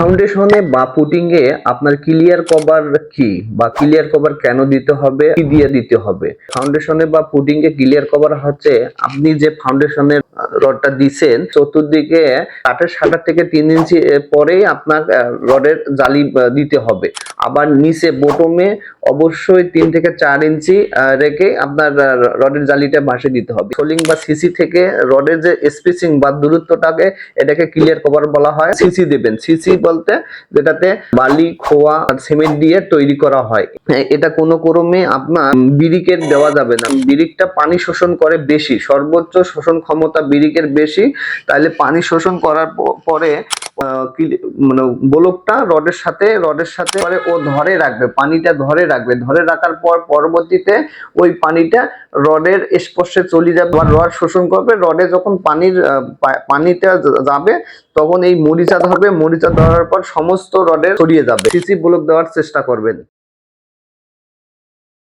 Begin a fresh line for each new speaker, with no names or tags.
ফাউন্ডেশনে বা পুটিং এ আপনার ক্লিয়ার কভার কি? বা ক্লিয়ার কভার কেন দিতে হবে? কি দিয়ে দিতে হবে? ফাউন্ডেশনে বা পুটিং এ ক্লিয়ার কভার হচ্ছে আপনি যে ফাউন্ডেশনের রডটা দিছেন, চতুর্দিকে কাঠের সাটার থেকে তিন ইঞ্চি পরেই আপনার রডের জালি দিতে হবে। আবার নিচে বোটমে অবশ্যই তিন থেকে চার ইঞ্চি রেখে আপনার রডের জালিটা বাসে দিতে হবে। সোলিং বা সিসি থেকে রডের যে স্পেসিং বা দূরত্বটাকে এটাকে ক্লিয়ার কভার বলা হয় সিসি দেবেন। সিসি বলতে যেটাতে বালি, খোয়া সিমেন্ট দিয়ে তৈরি করা হয়। এটা কোনো ক্রমে আপনার বিরিকের দেওয়া যাবে না। বিরিকটা পানি শোষণ করে বেশি। সর্বোচ্চ শোষণ ক্ষমতা বিরিকের বেশি তাহলে পানি শোষণ করার পরে মানে ব্লকটা রডের সাথে রডের সাথে পরে ও ধরে রাখবে, পানিটা ধরে রাখবে। ধরে রাখার পর পরবর্তীতে ওই পানিটা রডের স্পর্শে চলে যাবে। বা রড শোষণ করবে, রডে যখন পানির পানিটা যাবে, তখন এই মরিচা ধরবে, মরিচা ধরার পর সমস্ত রডে ছড়িয়ে যাবে। সিসি ব্লক দেওয়ার চেষ্টা করবেন।